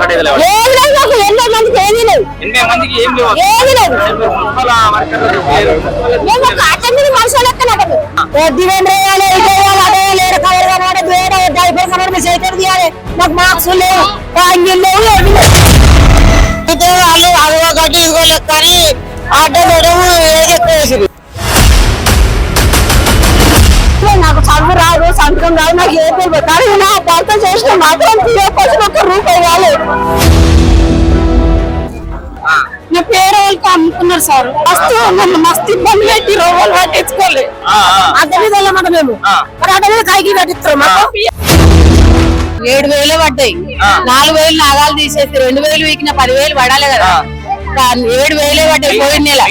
ఏది లేదు మాకు ఎన్నో మందికి ఏది లేదు. ఎనభై మందికి ఏం లేవు. ఏది లేదు. మున్సిపల్ వర్కర్లు లేరు. మేము ఒక అటెండ్ మనుషులు లెక్కన దివేంద్ర వేయాలి ఇది వేయాలి అదే లేరు. కవర్ కనబడ వేరే డైపర్ కనబడ మీ చేతులు తీయాలి మాకు మార్క్స్ లేవు. అంగిల్ లేవు ఏమి లేవు. వాళ్ళు అది ఒకటి ఇదిగో లెక్క అని ఆటో మేడం ఎక్కువేసింది నాకు చదువు రాదు సంతకం రాదు నాకు ఏ పేరు కానీ నా భర్త చేసిన మాత్రం తీయకపోతే ఒక రూపాయి నా పేరు వాళ్ళకి అమ్ముకున్నారు సార్. మస్తు నన్ను మస్తు ఇబ్బంది పెట్టి రోగాలు పట్టించుకోలే. అడ్డ మీద వెళ్ళమాట మేము. మరి అడ్డ మీద కాయకి ఏడు వేలే పడ్డాయి. నాలుగు వేలు నాగాలు తీసేసి రెండు వేలు వీకిన పదివేలు పడాలి కదా. ఏడు వేలే పడ్డాయి పోయిన నెల.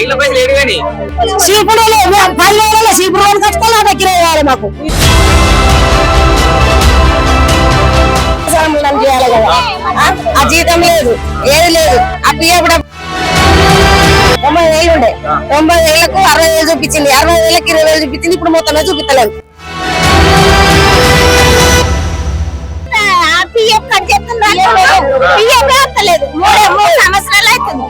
వాళ్ళు కట్టుకోవాలి నా దగ్గర మాకు. సాములను చేయాలి కదా. ఆ? జీతం లేదు ఏది లేదు. ఆ పియ్యప్పుడు తొంభై వేలు ఉండే. తొంభై వేలకు అరవై వేలు చూపించింది అరవై వేలకు ఇరవై వేలు చూపించింది ఇప్పుడు మొత్తం చూపించలేదు పిఎఫ్ వస్తలేదు మూడు మూడు సంవత్సరాలు అవుతుంది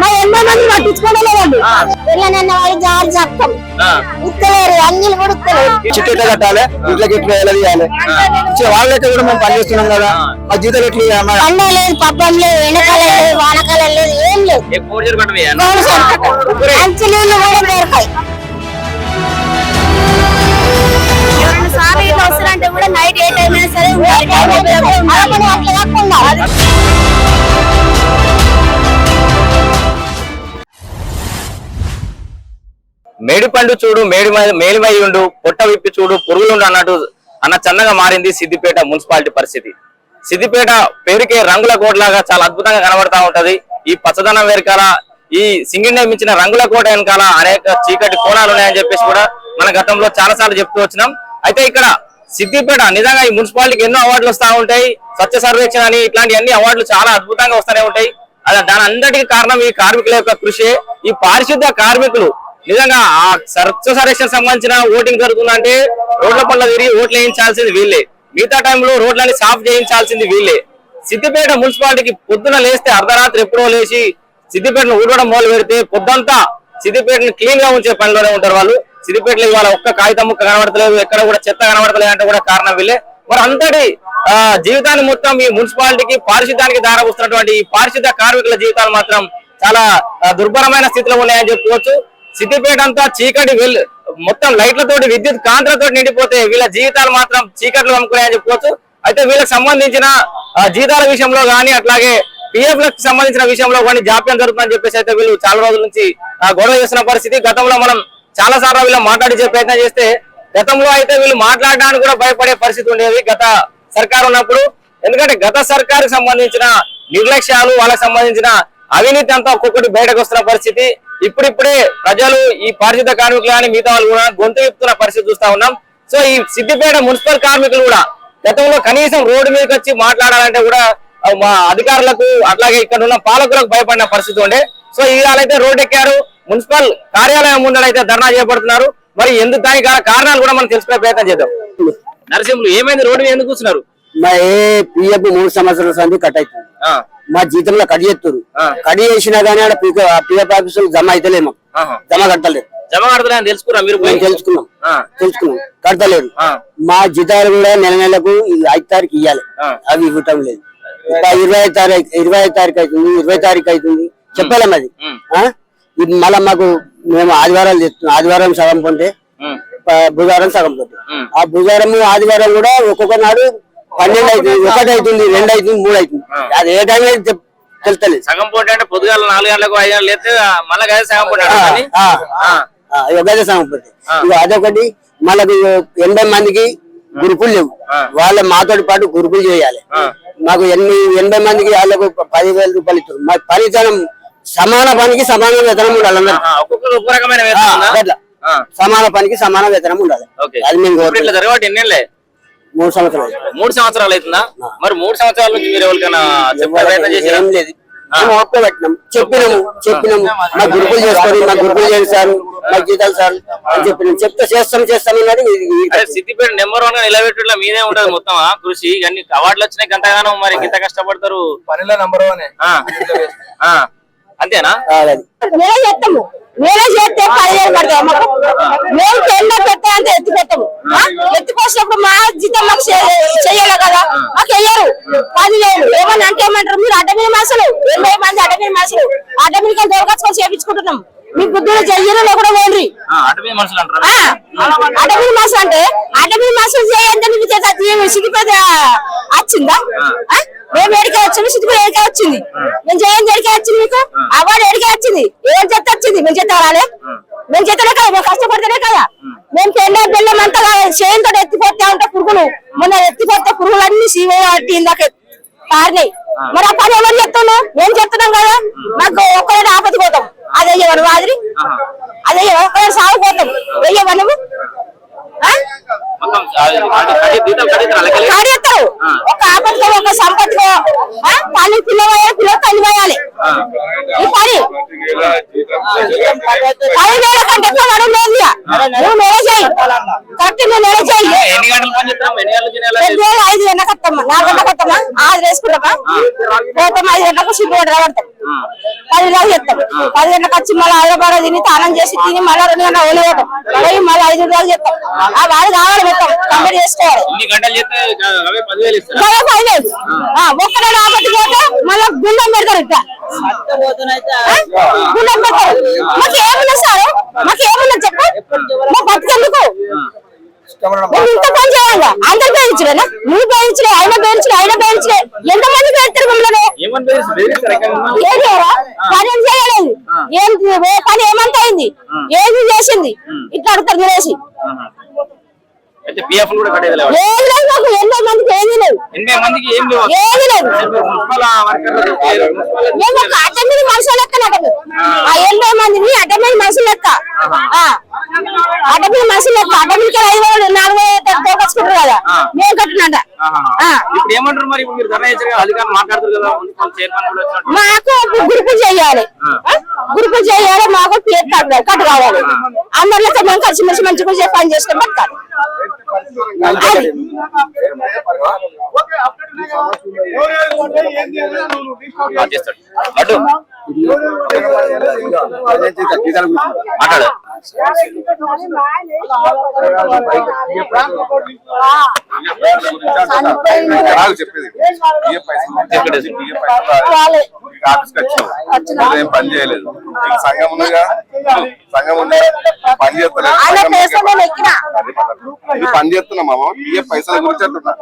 మా ఎన్నో మంది పట్టించుకోలేదండి పిల్లనన్న వాళ్ళు జాలి చెప్తాం ఆ. ఇస్తలేరు అన్నిలు కూడా ఇస్తలేరు చిట్టు ఎట్లా కట్టాలి ఇంట్లోకి ఎట్లా ఎలా తీయాలి వాళ్ళైతే కూడా మేము పని చేస్తున్నాం కదా మా జీతాలు ఎట్లా ఇయ్యాలి? మా- పండ లేదు పబ్బం లేదు ఎండకాలం లేదు వానకాలం లేదు ఏం లేదు. మంచి నీళ్ళు కూడా దొరకాయి వస్తారంటే కూడా నైట్ ఏ టైం అయినా సరే ఉండాలి. మేడిపండు చూడు మేడి మేలిమై ఉండు పొట్ట విప్పి చూడు పురుగులుండు అన్నట్టు అన్న చన్నగా మారింది సిద్దిపేట మున్సిపాలిటీ పరిస్థితి. సిద్దిపేట పేరుకే రంగుల కోటలాగా చాలా అద్భుతంగా కనబడతా ఉంటది. ఈ పచ్చదనం వెనకాల ఈ సింగిల్ నిర్మించిన రంగుల కోట వెనకాల అనేక చీకటి కోణాలు ఉన్నాయని చెప్పేసి కూడా మన గతంలో చాలా సార్లు చెప్తూ వచ్చినాం. అయితే ఇక్కడ సిద్దిపేట నిజంగా ఈ మున్సిపాలిటీకి ఎన్నో అవార్డులు వస్తూ ఉంటాయి. స్వచ్ఛ సర్వేక్షణ అని ఇట్లాంటి అన్ని అవార్డులు చాలా అద్భుతంగా వస్తూనే ఉంటాయి. అలా దాని అందరికీ కారణం ఈ కార్మికుల యొక్క కృషి. ఈ పారిశుద్ధ కార్మికులు నిజంగా ఆ స్వచ్ఛ సర్వేక్షణ సంబంధించిన ఓటింగ్ జరుగుతుందంటే రోడ్ల పనులు తిరిగి ఓట్లు వేయించాల్సింది వీళ్ళే. మిగతా టైంలో రోడ్లని సాఫ్ చేయించాల్సింది వీళ్ళే. సిద్దిపేట మున్సిపాలిటీకి పొద్దున లేస్తే అర్ధరాత్రి ఎప్పుడో లేచి సిద్దిపేటను ఊడవడం మొదలు పెడితే పొద్దంతా సిద్దిపేటను క్లీన్గా ఉంచే పనిలోనే ఉంటారు వాళ్ళు. సిద్దిపేటలో ఇవాళ ఒక్క కాగితం ముక్క కనబడతలేదు ఎక్కడ కూడా చెత్త కనబడతలేదు అంటే కూడా కారణం వీళ్ళే. మరి అంతటి ఆ, జీవితాన్ని మొత్తం ఈ మున్సిపాలిటీకి పారిశుద్ధ్యానికి దారవస్తున్నటువంటి ఈ పారిశుద్ధ కార్మికుల జీవితాలు మాత్రం చాలా దుర్భరమైన స్థితిలో ఉన్నాయని చెప్పుకోవచ్చు. సిద్దిపేట అంతా చీకటి వెల్ మొత్తం లైట్లతోటి విద్యుత్ కాంతులతో నిండిపోతే వీళ్ళ జీవితాలు మాత్రం చీకట్లు అమ్ముకున్నాయని చెప్పుకోవచ్చు. అయితే వీళ్ళకి సంబంధించిన జీతాల విషయంలో కానీ అట్లాగే పిఎఫ్లకు సంబంధించిన విషయంలో కానీ జాప్యం జరుగుతుందని చెప్పేసి అయితే వీళ్ళు చాలా రోజుల నుంచి ఆ, గొడవ చేస్తున్న పరిస్థితి. గతంలో మనం చాలా సార్లు వీళ్ళు మాట్లాడించే ప్రయత్నం చేస్తే గతంలో అయితే వీళ్ళు మాట్లాడడానికి కూడా భయపడే పరిస్థితి ఉండేది గత సర్కారు ఉన్నప్పుడు. ఎందుకంటే గత సర్కారుకు సంబంధించిన నిర్లక్ష్యాలు వాళ్ళకి సంబంధించిన అవినీతి అంతా ఒక్కొక్కటి బయటకు వస్తున్న పరిస్థితి. ఇప్పుడిప్పుడే ప్రజలు ఈ పారిశుద్ధ కార్మికులు కానీ మిగతా వాళ్ళు కూడా గొంతు విప్పుతున్న పరిస్థితి చూస్తా ఉన్నాం. సో ఈ సిద్దిపేట మున్సిపల్ కార్మికులు కూడా గతంలో కనీసం రోడ్డు మీదకి వచ్చి మాట్లాడాలంటే కూడా మా అధికారులకు అట్లాగే ఇక్కడ ఉన్న పాలకులకు భయపడిన పరిస్థితి ఉండే. సో ఇవాళైతే రోడ్డు ఎక్కారు. మున్సిపల్ కార్యాలయం ముందరైతే ధర్నా చేపడుతున్నారు. మరి ఎందుకు దానికి కారణాలు కూడా మనం తెలుసుకునే ప్రయత్నం చేద్దాం. నరసింహులు ఏమైంది? రోడ్డు మీద ఎందుకు కూర్చున్నారు? మా ఏ పిఎఫ్ మూడు సంవత్సరాల సంది కట్ అవుతుంది మా జీతంలో కట్ చేస్తారు ఆ. కట్ చేసినా కానీ ఆడ పిఎఫ్ ఆఫీసులు జమ ఆహా. జమ కట్టలేదు. జమ కడతలేని తెలుసుకురా మీరు తెలుసుకున్నాం. తెలుసుకున్నాం. కడతలేదు మా జీతాలు కూడా నెల నెలకు ఐదు తారీఖు ఇవ్వాలి. అవి ఇవ్వటం లేదు. ఇంకా ఇరవై ఐదు తారీఖు ఇరవై ఐదు తారీఖు అవుతుంది ఇరవై తారీఖు అవుతుంది చెప్పలేం అది. మళ్ళా మాకు మేము ఆదివారాలు చేస్తున్నాం ఆదివారం సగం పొంటే ఉమ్, ప- బుధవారం సగం పొంటే ఉమ్. ఆ బుధవారం ఆదివారం కూడా ఒక్కొక్క నాడు పన్నెండు అవుతుంది ఒకటి అవుతుంది రెండు అవుతుంది మూడు అవుతుంది. అది ఏ టైం అయితే తెలుస్తలేదు. సగం పూట అంటే పొద్దుగాల నాలుగు గంటలకు ఐదు గంటలు లేస్తే మళ్ళీ గదే సగం పూట గదే సగం పొంటే అదొకటి మళ్ళీ ఎనభై మందికి గురుకులు లేవు. వాళ్ళ మాతోటి పాటు గురుకులు చేయాలి. మాకు ఎన్ని ఎనభై మందికి వాళ్ళకు పదివేల రూపాయలు ఇస్తారు మాకు పనితనం సమాన పనికి సమాన వేతనం ఉండాలి ఒక్కొక్కరు ఒక్క రకమైన? అట్లా. సమాన పనికి సమాన వేతనం ఉండాలి. ఓకే. అది మేము జరగబట్టి ఎన్నేళ్ళే? మూడు సంవత్సరాలు మూడు సంవత్సరాలు అవుతుందా? మరి మూడు సంవత్సరాల నుంచి మీరు ఎవరికైనా చెప్పే ప్రయత్నం చేశారా ఏం లేదు. మేము ఓపిక పెట్టినాం. చెప్పినాము. చెప్పినాము. మా గ్రూపులు చేసుకొని మా గ్రూపులు చేయండి సార్ మా జీతాలు సార్ అని చెప్పినాం. చెప్తే చేస్తాం చేస్తాం అన్నది సిద్దిపేట నెంబర్ వన్గా నిలబెట్టడం మీదే ఉంటది మొత్తం కృషి. అన్ని అవార్డులు వచ్చినాయి గంటగానో మరి ఇంత కష్టపడతారు. పనిలో నంబర్ వన్. అంతేనా? మేమే చేస్తాము. మేమే చేస్తే పదివేలు పడతాయి మాకు మేము టెండర్ పెట్టే అంత ఎత్తి పెట్టము? ఎత్తుకొచ్చినప్పుడు మా జీతం మాకు చెయ్యాలి కదా. మాకు వెయ్యరు పదివేలు. ఏమన్నా అంటే ఏమంటారు? మీరు అడ్డమీద మాసలు ఎనభై మంది అడ్డమీద మాసలు అడ్డమీద దొరకచ్చుకొని మీ బుద్ధులు చెయ్యరు లేకుండా పోండి ఆ, అటవీ మనుషులు అంటే అడవి మాసం చేయండి మీకు చేత సిద్ధిపేట వచ్చిందా? మేము ఎడికే వచ్చింది సిద్ధిపేట ఎడికే వచ్చింది? మేము చేయండి ఎడికే వచ్చింది మీకు? అవార్డు ఎడికే వచ్చింది? ఏం చెత్త వచ్చింది? మేము చెత్త రాలే? మేము చెత్తనే కదా మేము కష్టపడితేనే కదా మేము పెళ్ళ బెల్లం అంతా చేయంతో ఎత్తిపోతే ఉంటే పురుగులు మొన్న ఎత్తిపోతే పురుగులు అన్ని సీవో ఇందాక పారినాయి. మరి ఆ పని ఎవరు చెప్తున్నాం మేము చెప్తున్నాం కదా? మాకు ఒక్కడే ఆపతి పోతాం అదే మాదిరి అదే ఒక్కడే సాగుపోతాం. వెయ్యవా నువ్వు ఆ? ఒక ఆపత్తిలో ఒక సంపత్తిలో ఆ? పిల్లవాయాలి పిల్లలు తల్లి వేయాలి ఈ పని. గంటలు గంటలు ఐదు గంటలకు వస్తామా నాలుగు గంటలకు వస్తామా ఆరు వేసుకుంటామా పోతాం ఐదు గంటలకు సిగ్గు పడి రాబడతాం. పది దాకా చెప్తాం పది గంటలకు వచ్చి మళ్ళీ హైదరాబాద్ తిని తానం చేసి తిని మళ్ళీ రెండు గంటల ఒళ్ళు పోతాం. పోయి మళ్ళీ ఐదు దాకా చెప్తాం ఆ. వాళ్ళు కావాలి మొత్తం. కంప్లీట్ చేసుకోవాలి. గంటలు ఒక్కడే రాబట్టి పోతే మళ్ళీ గుండం పెడతారు ఇట్లా? గుండం పెడతారు. మాకు ఏమున్నా సార్? మాకు ఏమున్నా చెప్పు? మా బతుకెందుకు నువ్వు ఇంత పని చేయాలి అందరు పేయించలేనా నువ్వు పేయించలే ఆయన పేయించలే ఆయన పేయించలే ఎంతమంది పేరుతారు మమ్మల్ని? పని ఏం చేయలేదు. ఏం పని ఏమంత అయింది? ఏది చేసింది? ఇట్లా అడుగుతారు తినేసి. పిఎఫ్ కూడా కట్టేది లేదు మాకు ఎన్నో మందికి ఏది లేదు. ఎనభై మందికి ఏం లేవు? ఏది లేదు మున్సిపల్ వర్కర్లు మున్సిపల్ మేము ఒక అడ్డమీద మనుషులు లెక్క నాకు ఆ ఎనభై మందిని అడ్డమీద మనుషులు లెక్క మనుషులు లెక్క అడ్డమీదకి ఐదు వేలు నాలుగు కదా. మేము కట్టినట. ఆ. ఇప్పుడు ఏమంటారు మరి? ఇప్పుడు మీరు ధర్నా చేశారు కదా అధికారులు మాట్లాడుతారు కదా మున్సిపల్ చైర్మన్ కూడా వచ్చినట్టు. మాకు గ్రూపు చేయాలి. గ్రూపు చేయాలి మాకు పేరు కట్ట కట్టు కావాలి అందరిలో మేము కలిసి మెలిసి మంచిగా పని చేసుకొని బతకాలి మాట్లాడు. చెప్పేది ఆఫీస్కి వచ్చావు. ఏం పని చేయలేదు. మీకు సంఘం ఉన్నదిగా సంఘం ఉంది పని చేస్తలేదు చేస్తున్నాం మామ. పైసల గురించి అంటున్నా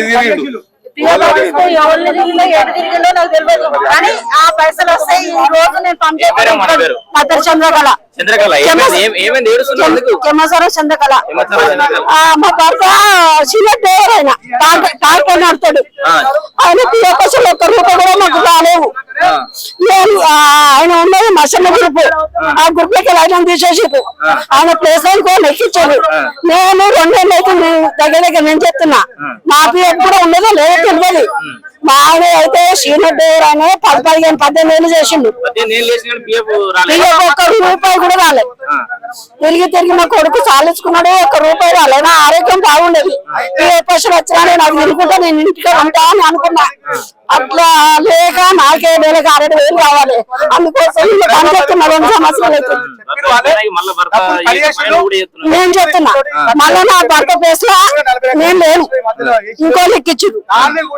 సంవత్సరం తిరిగిండు. అదే ఎడి తిరిగిండు పిల్ల పైసలు ఎవరు తిరిగిందో ఎటు తిరిగిందో నాకు తెలియదు. కానీ ఆ పైసలు వస్తాయి ఈ రోజు నేను పేరు మన పేరు? పంపించాను చంద్రకళ. చంద్రకళ. మా భర్త చిన్న డ్రైవర్ ఆయన. నడుతాడు. ఆ. ఆయన పైసలు ఒక్క రూపాయి కూడా మాకు రాలేవు ఆయన ఉన్నది మసన్న గ్రూప్. ఆ గ్రూప్లోకి లైన్ తీసేసారు ఆయన ప్లేస్ లెక్కించారు. నేను రెండేళ్ళు అయితే నేను దగ్గర దగ్గర నేను చెప్తున్నా. మా పిఎఫ్ కూడా ఉండదో లేదో తెలియదు. మా ఆయన అయితే డ్రైవర్ ఆయన పది పదిహేను పద్దెనిమిది ఏళ్ళు చేసిండు పిఎఫ్ ఒక్క రూపాయి కూడా రాలేదు తిరిగి తిరిగి మా కొడుకు చాలించుకున్నాడు ఒక్క రూపాయి రాలేదు నా ఆరోగ్యం బాగుండేది. పిఎఫ్ వచ్చినా నేను అది తిరుగుకుంటా నేను ఇంటికి ఉంటా అని అనుకున్నా. అట్లా లేక నాకే వేలకు ఆరేడు వేలు కావాలి. అందుకోసం ఇలా పనిచేస్తున్నా రెండు సంవత్సరాలు. నేను చెప్తున్నా మళ్ళీ నా భర్త ప్లేస్లో నేను లేను. ఇంకో లెక్కించుడు.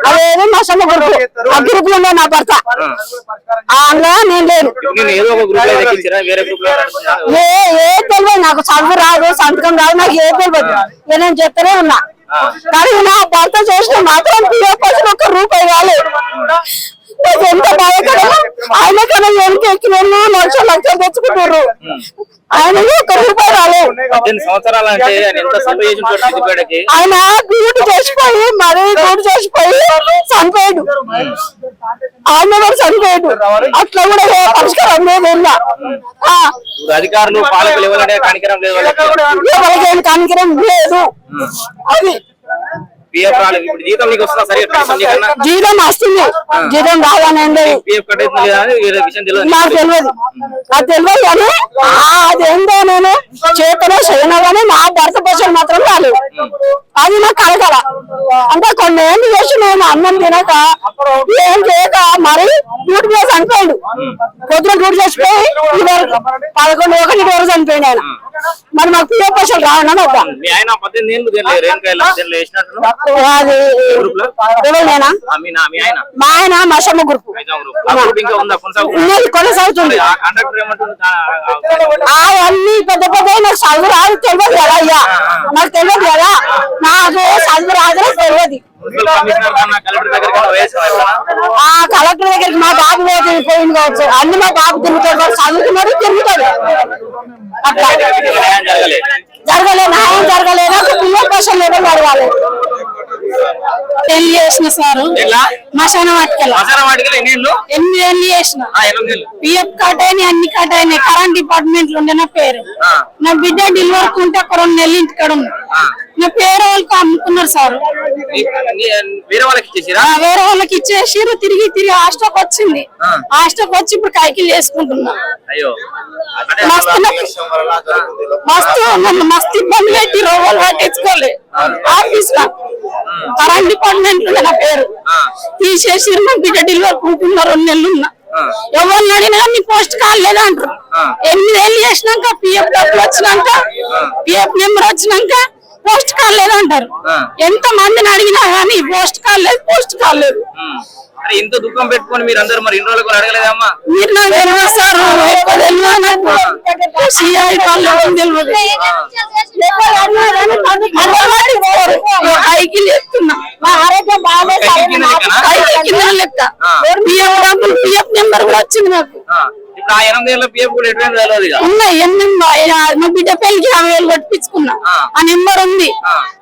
అదేదో మా సొంత గ్రూప్ ఆ గ్రూప్లో నా భర్త. అందులో నేను లేను? ఏ ఏ తెలియదు నాకు చదువు రాదు సంతకం రాదు నాకు ఏ తెలియదు. నేను చెప్తూనే ఉన్నా. కానీ నా భర్త చేసిన మాత్రం పిఎఫ్ వచ్చిన ఒక్క రూపాయి రాలేదు. నాకు ఎంత బాధకరమో ఆయన కన్నా వెనక ఎక్కిన లక్ష లక్షలు తెచ్చుకుంటారు ఆయన ఒక్క రూపాయి రాలేదు ఆయన డ్యూటీ చేసిపోయి మరీ డ్యూటీ చేసిపోయి చనిపోయాడు. ఆయన కూడా చనిపోయాడు? అట్లా కూడా పరిష్కారం లేదు అధికారులు పాలకులు ఎవరికైనా కనికరం లేదు. అది పిఎఫ్ రాలేదు. ఇప్పుడు జీతం నీకు వస్తుందా? సరే జీతం వస్తుంది. జీతం రావాలండి పిఎఫ్ విషయం తెలియదు. నాకు తెలియదు. నాకు తెలియదు కానీ అదేందో నేను చేతనే చేయను కానీ నా భర్త పైసలు మాత్రం రాలేదు అది నాకు కలగల అంటే కొన్ని ఏళ్ళు చేసి నేను అన్నం తినక ఏం చేయక మరి డ్యూటీ చేసి చనిపోయాడు. పొద్దున డ్యూటీ చేసిపోయి పదకొండు ఒకటి వరకు చనిపోయాడు ఆయన. మరి మాకు పిల్లల పైసలు రావడం ఒక మీ ఆయన అది మీ నా మీ ఆయన. మా ఆయన మషమ్మ గ్రూప్. కొనసాగుతుంది? అవన్నీ పెద్ద పెద్ద నాకు చదువు రాదు తెలియదు కదా అయ్యా. నాకు తెలియదు కదా? నాకు చదువు రాదు తెలియదు? ఆ కలెక్టర్ దగ్గరికి మా బాబు పోయి పోయింది కావచ్చు. అన్ని మా బాబు తిరుగుతాడు చదువుతున్నాడు తిరుగుతాడు. జరగలేదు. న్యాయం జరగలేదు. పిల్లల కోసం లేదో జరగాలి పెళ్ళి చేసిన సారు. మశాన ఎనిమిది ఏళ్ళు చేసిన? పిఎఫ్ కట్ అయినాయి అన్ని కట్ అయినాయి కరెంట్ డిపార్ట్మెంట్లో ఉండే నా పేరు. నా బిడ్డ డెలివరీ ఉంటే ఒక రెండు నెలలు ఇంటికాడ ఉంది నా పేరు వాళ్ళకి అమ్ముకున్నారు సార్. వేరే వాళ్ళకి ఇచ్చేసిరా? వేరే వాళ్ళకి ఇచ్చేసిర్రు తిరిగి తిరిగి హాస్టల్కి వచ్చింది. హాస్టల్కి వచ్చి ఇప్పుడు కైకిలు చేసుకుంటున్నా. అయ్యో. మస్తు మస్తు ఇబ్బంది పెట్టి రోగులు పట్టించుకోలే. ఆఫీస్లో కరెంట్ డిపార్ట్మెంట్లో నా పేరు. తీసేసి నా బిడ్డ డెలివరీ కుంటున్నా రెండు నెలలు ఉన్నా. ఎవరిని అడిగినా నీ పోస్ట్ కాలేదు అంటారు. ఆ. ఎనిమిది ఏళ్ళు చేసినాక పిఎఫ్ డబ్బులు వచ్చినాక పిఎఫ్ నెంబర్ వచ్చినాక పోస్ట్ కాలేదు అంటారు ఆ. ఎంత మందిని అడిగినా కానీ పోస్ట్ కాలేదు పోస్ట్ కాలేదు ఉమ్. అరే ఇంత దుఃఖం పెట్టుకొని మీరు అందరు మరి ఇన్ని రోజులు కూడా అడగలేదమ్మా? మీరు నాకు తెలియదు సార్ ఎక్కువ సిఐ మా ఆరోగ్యం బాగాలేదు? సైకిల్ కింద లెక్క. పిఎఫ్ డబ్బులు పిఎఫ్ నెంబర్ కూడా వచ్చింది నాకు. ఆ, ఇప్పుడు ఆ ఎనిమిది ఏళ్ళ పిఎఫ్ కూడా ఎటువంటి తెలియదు ఇక ఉన్నాయి ఎన్ని ఉన్నాయి? ఆ, మా బిడ్డ పెళ్ళికి యాభై వేలు కొట్టించుకున్నా ఆ. ఆ నెంబర్ ఉంది.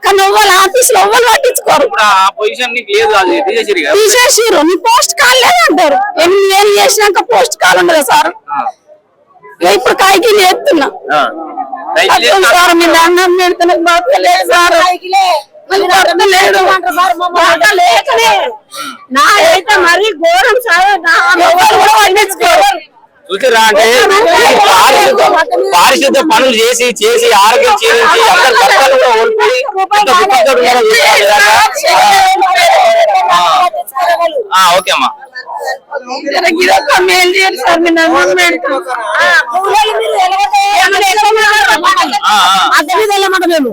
కానీ ఎవ్వరు ఆఫీస్లో ఎవ్వరు పట్టించుకోరు ఇప్పుడు ఆ పొజిషన్ నీకు లేదు అది తీసేసిరు ఇక తీసేసిర్రు నీ పోస్ట్ కాల్ లేదంటారు వేలు చేసినాక పోస్ట్ కాల్ ఉండదు సార్ ఆ. ఇక ఇప్పుడు కాయకి ఎత్తున్నా ఆ. అర్థం చేస్తా- సార్ మీ అన్నం పెడుతున్న బాధలేదు సార్ నాకు భర్త లేడు. భర్త లేకనే. నా అయితే మరీ ఘోరం సార్ నా ఎవరు కూడా పట్టించుకోరు. చూసిరా అంటే పారిశుద్ధ పనులు చేసి చేసి ఆరోగ్యం క్షీణించి అందరు భర్తలు కూడా ఓడిపోయి? ఆ, ఓకే అమ్మా. అద్దె మీద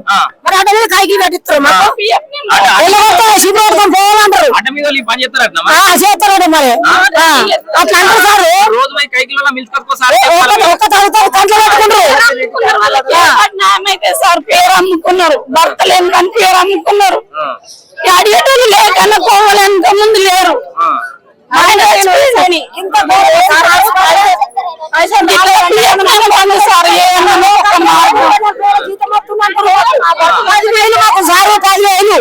ఆ. మరి అడ్డ మీద కాయకి కట్టిస్తారు మాకు. అట్ట- వెళ్ళగొడితే సిటీ పట్టుకొని పోవాలంటారు. అడ్డ మీద పని చేస్తారట ఆ, చేస్తారండి మరి. అట్లా అంటారు సార్. రోజు ఒక్క తాగుతారు కంట్లో పెట్టుకుంటారు సార్? పేరు అమ్ముకున్నారు. భర్త లేని పేరు అమ్ముకున్నారు. అడిగేటోళ్ళు లేకన్నా కోవాలి ఎంత ముందు లేరు. సార్. మార్గం. పదివేలు మాకు సార్ పదివేలు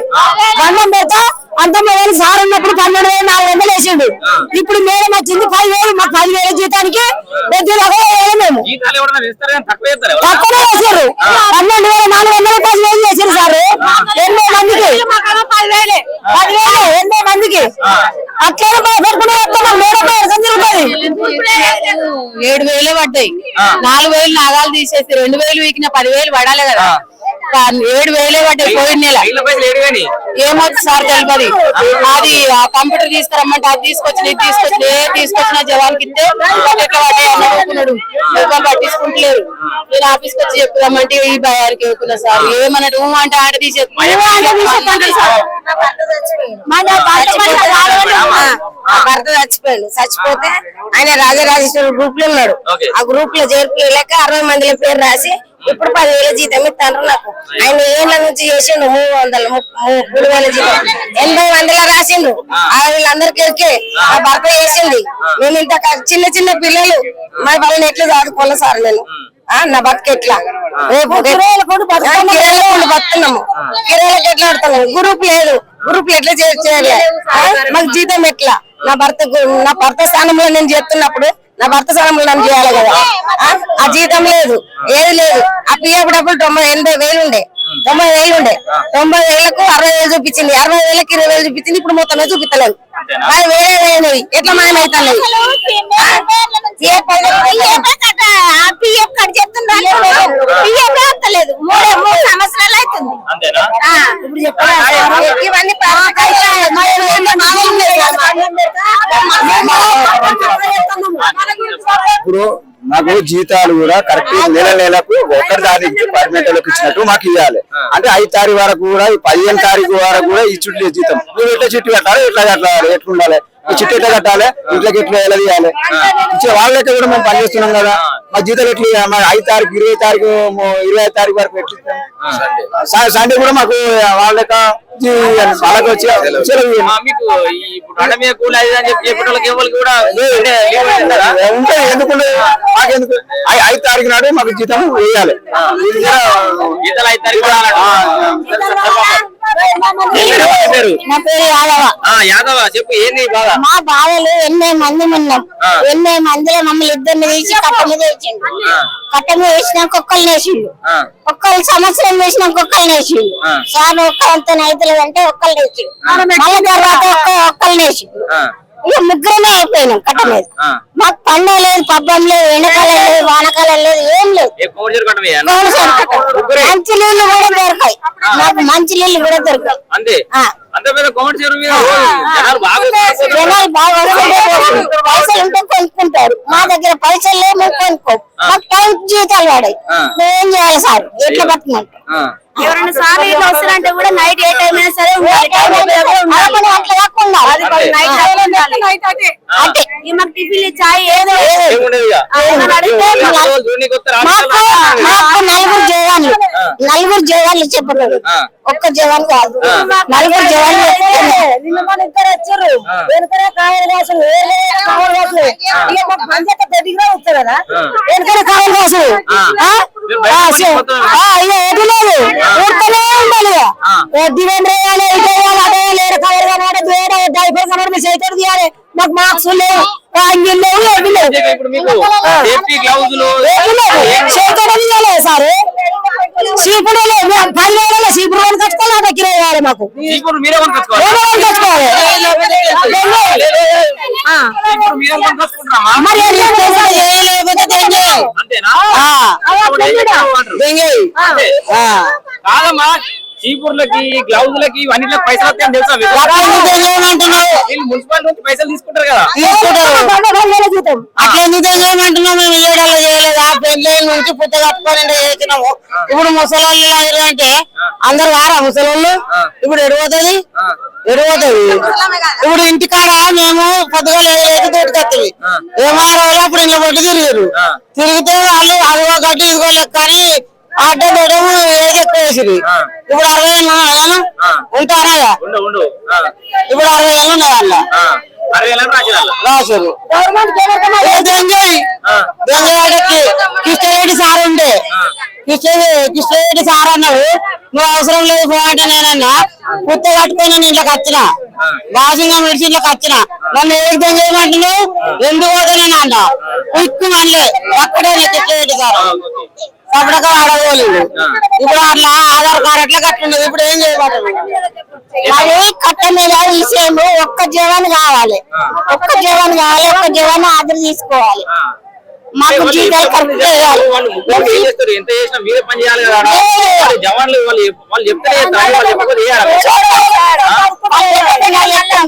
దండం పెడతా అంతమ్మ వేలు సార్ ఉన్నప్పుడు పన్నెండు వేలు నాలుగు వందలు వేసిండు. ఇప్పుడు మేడం వచ్చింది మాకు జీతానికి పెద్ద వేలు మేము. కానీ తక్కువ చేస్తారు ఎవరు? తక్కువ వేసారు. పన్నెండు వేల నాలుగు వందల పదివేలు వేసారు సార్? ఎన్నో మందికి. పదివేలు ఎన్నో మందికి. అట్లా మాట్లాడుకునే వస్తున్నాం మేడం అర్థం జరుగుతుంది ఏడు వేలే పడ్డాయి. నాలుగు వేలు నాగాలు తీసేసి రెండు వేలు వీకిన పదివేలు పడాలి కదా. ఏడు వేలే పడ్డాయి పోయిన నెల. ఏమవుతుంది సార్ తెలియదు అది ఆ కంప్యూటర్ తీసుకురమ్మంటే అది తీసుకొచ్చిన ఇది తీసుకొచ్చిన ఏ తీసుకొచ్చిన జవాన్కి ఇస్తే ఎట్లా పడ్డాయి అని అడుగుతున్నాడు ఎవరు పట్టించుకుంటలేరు. నేను ఆఫీస్కి వచ్చి చెప్పుదామంటే ఈ భయానికి వెళ్తున్నా సార్? ఏమన్నా రూమ్ అంటే ఆడ తీసేది భర్త చచ్చిపోయాడు. చచ్చిపోతే ఆయన రాజరాజేశ్వర గ్రూప్లో ఉన్నాడు. ఆ గ్రూప్లో చేర్పులేక అరవై మందిల పేరు రాసి ఇప్పుడు పదివేల జీతం ఇస్తాను నాకు. ఆయన ఏళ్ళ నుంచి చేసిండు మూడు వందలు మూడు వేల జీతం. ఎనభై మందిలో రాసిండు. ఆ. వీళ్ళందరికీ ఎక్కే ఆ భర్త చేసింది. మేము ఇంత చిన్న చిన్న పిల్లలు. మరి వాళ్ళని ఎట్లా చదువుకోవాలి సార్ నేను. ఆ, నా బతుకు ఎట్లా? రేపు కిరాయిలు కూడా బతున్నాము. కిరాయిలకు ఎట్లా పడుతున్నాము గ్రూప్ లేదు. గ్రూప్ ఎట్లా చేయాలి? మాకు జీతం ఎట్లా? నా భర్త నా భర్త స్థానంలో నేను చేస్తున్నప్పుడు నా భర్త స్థానంలో నన్ను చేయాలి కదా? ఆ, ఆ జీతం లేదు ఏది లేదు. ఆ పిఎఫ్ డబ్బులు తొంభై ఎనభై వేలు ఉండే. తొంభై వేలు ఉండే. తొంభై వేలకు అరవై వేలు చూపించింది. అరవై వేలకు ఇరవై వేలు చూపించింది. ఇప్పుడు మొత్తం చూపిస్తలేదు. అది వేరే వేరేవి. ఎట్లా మాయం పిఎఫ్ కట్ వస్తలేదు మూడు మూడు సంవత్సరాలు అవుతుంది ఇప్పుడు చెప్పరా ఇవన్నీ ఇప్పుడు మాకు జీతాలు కూడా కరెక్ట్ నెల నెలకు ఒకటి తారీఖు పర్మిటర్లకు ఇచ్చినట్టు మాకు ఇవ్వాలి అంటే ఐదు తారీఖు వరకు కూడా ఈ పదిహేను తారీఖు వరకు కూడా ఈ చుట్టూ జీతం నువ్వు ఎట్లా చుట్టూ కట్టాలి ఎట్లా కట్టాలి ఎట్లా ఉండాలి చుట్టూ ఎట్లా కట్టాలి? ఇంట్లోకి ఎట్లా ఎలా తీయాలి? ఇచ్చే వాళ్ళకి కూడా మేము పనిచేస్తున్నాం కదా. మా జీతాలు ఎట్లా? మరి ఐదు తారీఖు ఇరవై తారీఖు మో- ఇరవై ఐదు తారీఖు వరకు ఎట్లా సండే. కూడా మాకు వాళ్ళ లెక్క వాళ్ళకి వచ్చి? ఉంటాయి ఎందుకు మాకెందుకు? ఐ- ఐదు తారీఖు నాడు మాకు జీతం వేయాలి ఐదు తారీఖు నా పేరు యాదవ. ఆ, యాదవ చెప్పు ఏంది బాగా మా బావలు ఎన్నో మంది ఉన్నాం. ఎన్నో మందిలో మమ్మల్ని ఇద్దరిని తీసి కట్ట మీద వేసిండు. కట్ట మీద వేసినాక ఒక్కళ్ళు వేసిండు ఆ, ఒక్కళ్ళు సంవత్సరం వేసినాక ఒక్కళ్ళు వేసిండు ఆ. సార్ ఒక్కళ్ళంతా నైతులు అంటే ఒక్కళ్ళు వేసిండు మళ్ళీ తర్వాత ఒక్క ఒక్కళ్ళు వేసిండు ఆ, ఇక ముగ్గురమే అయిపోయినాం కట్ట మీద. మాకు పండుగ లేదు పబ్బం లేదు ఎండాకాలం లేదు వానకాలం లేదు ఏం లేదు. మంచి నీళ్ళు కూడా దొరకాయి నాకు మంచి నీళ్ళు కూడా దొరకాయి జనాలు బాగా పైసలు ఉంటే కొనుక్కుంటారు. మా దగ్గర పైసలు లేవు మేము కొనుక్కో మాకు టైం జీతాలు పడాయి ఆ. మేమేం చేయాలి సార్? ఎట్లా ఆ, ఎవరైనా సార్ ఇట్లా వస్తారంటే కూడా నైట్ ఏ టైం అయినా సరే ఉండాలి. అట్లా కాకుండా అంటే మాకు టిఫిన్ చాయ్ ఏదో నలుగురు జవాన్లు. నలుగురు జవాన్లు చెప్పలేదు. ఒక్క జవాన్ కాదు. నలుగురు జవాన్లు నిన్న మన ఇద్దరు వచ్చారు. వెనుకనే కాయలు కాసులు కాసులు. ఇక మాకు దగ్గర వస్తారు కదా? వెనుకనే కాయలు కాసులు ఆ. ఆ? మీరు ఆ, బయటకు సే- పోతే ఆ, ఇక ఎటు లేదు ఊరుతూనే ఉండాలి ఇక. ఆ. ఏ దివేంద్ర వేయాలి ఏడు కవర్ కనబడి వేడ డైపర్ కనబడి మీ చేతులు తీయాలి మాకు మార్క్స్ లేవు అంగీలు లేవు ఏమీ లేవు చేతులు తీయాలి సార్ సీపుడు లేవు పది వేలలో సీపుడు కొని కట్టుకోవాలి మాకు మీరే? అంతేనా చీపుర్లకి గ్లౌజులకి ఇవన్నిట్లో పైసలు వస్తాయని తెలుసా? వీళ్ళు నుంచి పైసలు తీసుకుంటారు కదా. అట్లా? మేము? ఏడాలో చేయలేదు ఆ నుంచి పుట్ట కట్టుకొని చేసినాము. ఇప్పుడు ముసలోళ్ళు లాగారు అంటే అందరు వారా ముసలోళ్ళు? ఇప్పుడు ఎడిపోతుంది ఎడిపోతుంది ఇప్పుడు ఇంటికాడ మేము పొద్దుగా లేదు తోటికొస్తుంది ఏమారో అప్పుడు ఇళ్ళ పట్టి తిరిగారు. తిరిగితే వాళ్ళు అదిగో గడ్డి ఇదిగో లెక్క అని ఆటో పెట్టము ఏదెక్కువ వేసిరి ఇప్పుడు అరవై ఏళ్ళు ఉన్నాయా? ఉంటారా ఉండు ఉండు. ఆ, ఇప్పుడు అరవై ఏళ్ళు ఉన్నాయి రాసిరాళ్ళు. రాశారు ఏ కృష్ణరెడ్డి సార్ ఉండే కృష్ణ కృష్ణరెడ్డి సార్ అన్నాడు. నువ్వు అవసరం లేదు పో అంటే నేనన్నా పుత్త కట్టుకొని నేను ఇట్లా వచ్చిన. వాసింగం విడిచి ఇట్లా వచ్చిన. నన్ను ఏది దెంగేయమంటున్నావు ఎందుకు పోతానని అన్నా ఉక్కు మళ్ళీ అక్కడే కృష్ణరెడ్డి సార్. అప్పుడక వాడగోలేదు ఇప్పుడు అట్లా ఆధార్ కార్డు అట్లా కట్టున్నది ఇప్పుడు ఏం చేయబడదు మరి కట్ట మీద విషయం ఒక్క జీవన్ కావాలి. ఒక్క జీవన్ కావాలి ఒక్క జీవన్ ఆధార్ తీసుకోవాలి. మాకు జీతాలు ఎంత కరెక్ట్ మంది చేయాలి వాళ్ళు ముగ్గురు ఏం చేస్తారు ఎంత చేసినా మీరే పని చేయాలి కదా. వాళ్ళు జవాన్లు వాళ్ళు వాళ్ళు చెప్తేనే చేస్తారు వాళ్ళు చెప్పకపోతే చేయాలి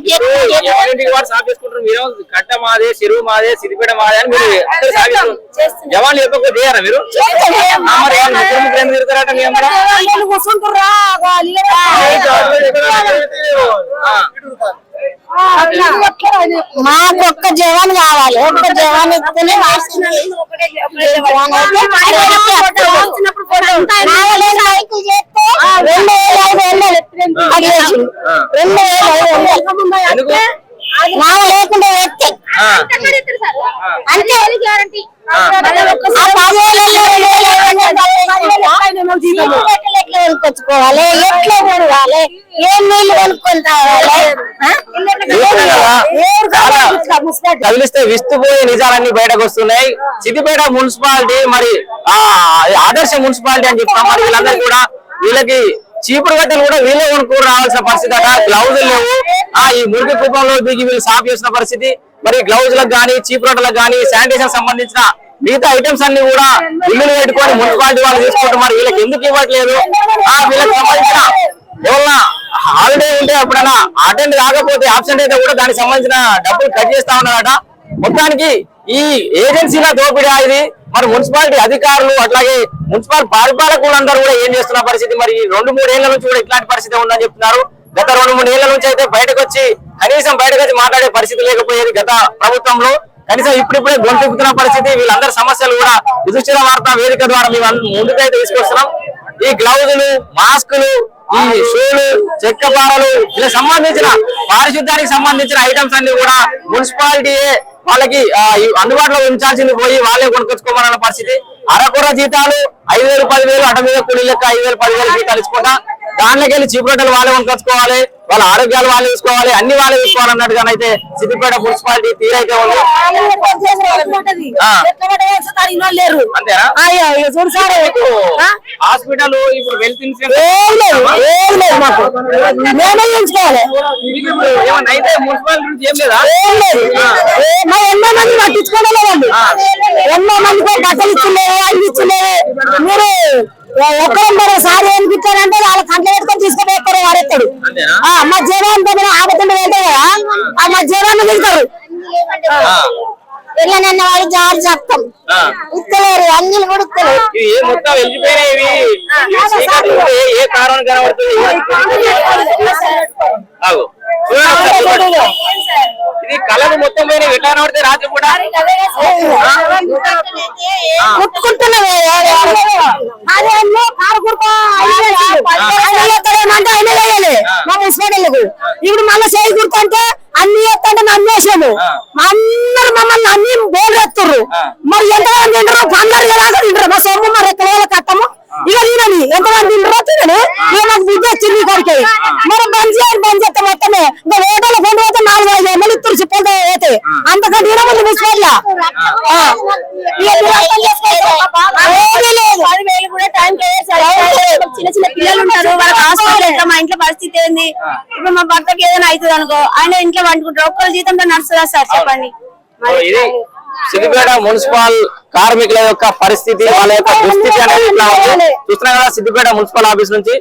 ఇప్పుడు ఎవరింటికి వాడు సాఫ్ చేసుకుంటారు మీరు కట్ట మాదే చెరువు మాదే సిరిపేట మాదే అని మీరు అందరూ జవాన్లు చెప్పకపోతే చేయరా మీరు ఆ, మరి వాళ్ళు ముగ్గురు ముగ్గురు ఎందుకు తిరుగుతారట మీ అమ్మ మాకు ఒక్క జవాన్ కావాలి. ఒక్క జవాన్ ఇస్తేనే రెండు వేల ఐదు వందలు అడిగేసి రెండు వేల ఐదు వందలు ఎందుకు? నాలుగు లేకుండా వేస్తే ఆ, అంతే. కొనుక్కొచ్చుకోవాలి ఎట్లా ఏం నీళ్ళు కొనుక్కొని కదిలిస్తే విస్తుపోయే నిజాలన్నీ బయటకు వస్తున్నాయి సిద్దిపేట మున్సిపాలిటీ మరి ఆ ఆదర్శ మున్సిపాలిటీ అని చెప్తాం మరి వీళ్ళందరూ కూడా వీళ్ళకి చీపురు గట్టలు కూడా వీళ్ళే కొనుక్కు రావాల్సిన పరిస్థితి అట గ్లౌజులు లేవు ఆ ఈ మురికి కుప్పంలో దిగి వీళ్ళు సాఫ్ చేసిన పరిస్థితి మరి గ్లౌజ్ గ్లౌజులకు కానీ రోడ్లకు కానీ శానిటేషన్ సంబంధించిన మిగతా ఐటమ్స్ అన్ని కూడా బిల్లులు పెట్టుకొని మున్సిపాలిటీ వాళ్ళు తీసుకోవడం మరి వీళ్ళకి ఎందుకు ఇవ్వట్లేదు? ఆ వీళ్ళకి సంబంధించిన ఎవరన్నా హాలిడే ఉంటే ఎప్పుడైనా అటెండ్ కాకపోతే ఆబ్సెంట్ అయితే కూడా దానికి సంబంధించిన డబ్బులు కట్ చేస్తా ఉన్నారట. మొత్తానికి ఈ ఏజెన్సీల దోపిడీ ఇది. మరి మున్సిపాలిటీ అధికారులు అట్లాగే మున్సిపల్ పరిపాలకులు అందరూ కూడా ఏం చేస్తున్న పరిస్థితి? మరి రెండు మూడేళ్ళ నుంచి కూడా ఇట్లాంటి పరిస్థితి ఉందని చెప్తున్నారు. గత రెండు మూడు ఏళ్ళ నుంచి అయితే బయటకు వచ్చి కనీసం బయటకు వచ్చి మాట్లాడే పరిస్థితి లేకపోయేది గత ప్రభుత్వంలో. కనీసం ఇప్పుడిప్పుడే గొంతెక్కుతున్న పరిస్థితి వీళ్ళందరి సమస్యలు కూడా విదుశ్చిత వార్తా వేదిక ద్వారా మేము ముందుకైతే తీసుకొస్తున్నాం. ఈ గ్లౌజులు మాస్కులు ఈ షూలు చెక్క పారలు ఇలా సంబంధించిన పారిశుద్ధ్యానికి సంబంధించిన ఐటమ్స్ అన్ని కూడా మున్సిపాలిటీయే వాళ్ళకి అందుబాటులో ఉంచాల్సింది పోయి వాళ్ళే కొనుకొచ్చుకోమన్న పరిస్థితి. అరకొర జీతాలు ఐదు వేలు పదివేలు అట మీద కూలీ లెక్క ఐదు వేలు పదివేలు జీతాలు ఇచ్చుకుంటా దాంట్లోకి వెళ్ళి చీపురట్టలు వాళ్ళే కొనుక్కొచ్చుకోవాలి వాళ్ళ ఆరోగ్యాలు వాళ్ళే చూసుకోవాలి అన్ని వాళ్ళే చూసుకోవాలన్నట్టుగానైతే సిద్దిపేట మున్సిపాలిటీ తీరైతే ఉంది? హాస్పిటల్ ఇప్పుడు వెల్త్ ఇన్సూరెన్స్ అయితే మున్సిపాలిటీ నుంచి ఏం లేదా? ఎన్నో మంది పట్టించుకోవడం ఎన్నో బట్టలు అవి మీరు ఎక్కడ సారి ఎందుకు ఇచ్చారంటే వాళ్ళ కంట్లో పెట్టుకొని తీసుకుపోతారు వాడెత్తాడు అంతేనా? ఆ, మా జీవాన్ని దగ్గర ఆపకుండా వెళ్తే కదా? ఆ మా జీవాన్ని తింటారు వెళ్ళనన్న వాడు జారి చెప్తాం. ఇస్తలేరు అన్ని కూడా ఇస్తలేరు ఏ ఏ- ఏ కారణం కనబడుతుంది? ఆగు. ఇది కలర్ మొత్తం పోయిన ఎట్లా రాత్రి కూడా మా మున్సిపాలిటీలకు ఇప్పుడు మళ్ళీ చేయి కుర్తంటే అన్ని ఎత్తంటే నన్ను వేసాము అందరు మమ్మల్ని అన్ని బోర్డు ఎత్తుర్రు. మరి ఎంతమంది తింటారు అందరు అనుకుంటారు. ఒక్కరు జీతంతో నడుస్తుందా సార్ చెప్పండి. సిద్దిపేట మున్సిపల్ కార్మికుల యొక్క పరిస్థితి వాళ్ళ యొక్క దుస్థితి అనేది చూస్తున్నాం కదా సిద్దిపేట మున్సిపల్ ఆఫీస్ నుంచి.